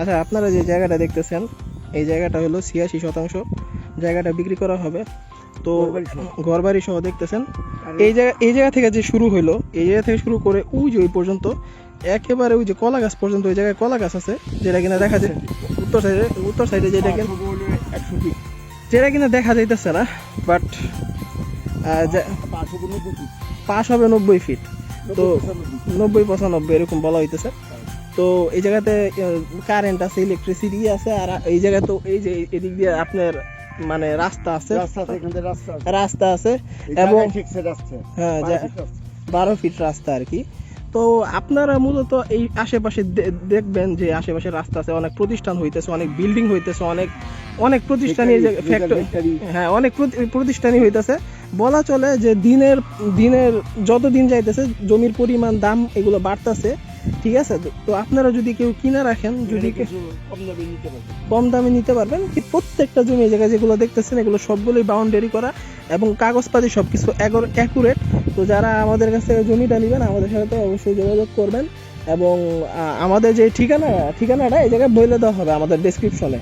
আচ্ছা আপনারা যে জায়গাটা দেখতেছেন এই জায়গাটা হলো ছিয়াশি শতাংশ। জায়গাটা বিক্রি করা হবে। তো ঘরবাড়ি সহ। দেখতেছেন। এই জায়গা এই জায়গা থেকে যে শুরু হলো এই জায়গা থেকে শুরু করে ওই যে ওই পর্যন্ত একেবারে ওই যে কলা গাছ পর্যন্ত ওই জায়গায় কলা গাছ আছে যেটা কিনা দেখা যায় উত্তর সাইডে উত্তর সাইডে যেটা কিনা যেটা কিনা দেখা যাইতেছে না বাট ফিট হবে নব্বই ফিট তো। নব্বই পঁচানব্বই এরকম বলা হইতেছে। তো এই জায়গাতে কারেন্ট আছে ইলেকট্রিসিটি আছে আর এই জায়গায় তো এই যে এদিক দিয়ে আপনার মানে রাস্তা আছে। রাস্তা আছে এবং হ্যাঁ বারো ফিট রাস্তা। আর কি। তো আপনারা মূলত এই আশেপাশে দেখবেন যে আশেপাশে রাস্তা আছে অনেক প্রতিষ্ঠান হইতেছে অনেক বিল্ডিং হইতেছে অনেক অনেক প্রতিষ্ঠানই ফ্যাক্টরি হ্যাঁ অনেক প্রতি- প্রতিষ্ঠানই হইতেছে। বলা চলে যে দিনের দিনের যত দিন যাইতেছে জমির পরিমাণ দাম এগুলো বাড়তেছে। ঠিক আছে? তো- আপনারা যদি কেউ কিনে রাখেন যদি কিছু কম দামে নিতে পারবেন। কি প্রত্যেকটা জমি জায়গায় যেগুলো দেখতেছেন এগুলো সবগুলোই বাউন্ডারি করা এবং কাগজপাতি সব সবকিছু অ্যাকুরেট তো যারা আমাদের কাছে জমিটা নেবেন আমাদের সাথে অবশ্যই যোগাযোগ করবেন এবং আমাদের যে ঠিকানা ঠিকানাটা এই জায়গায় বলে দেওয়া হবে আমাদের ডেসক্রিপশনে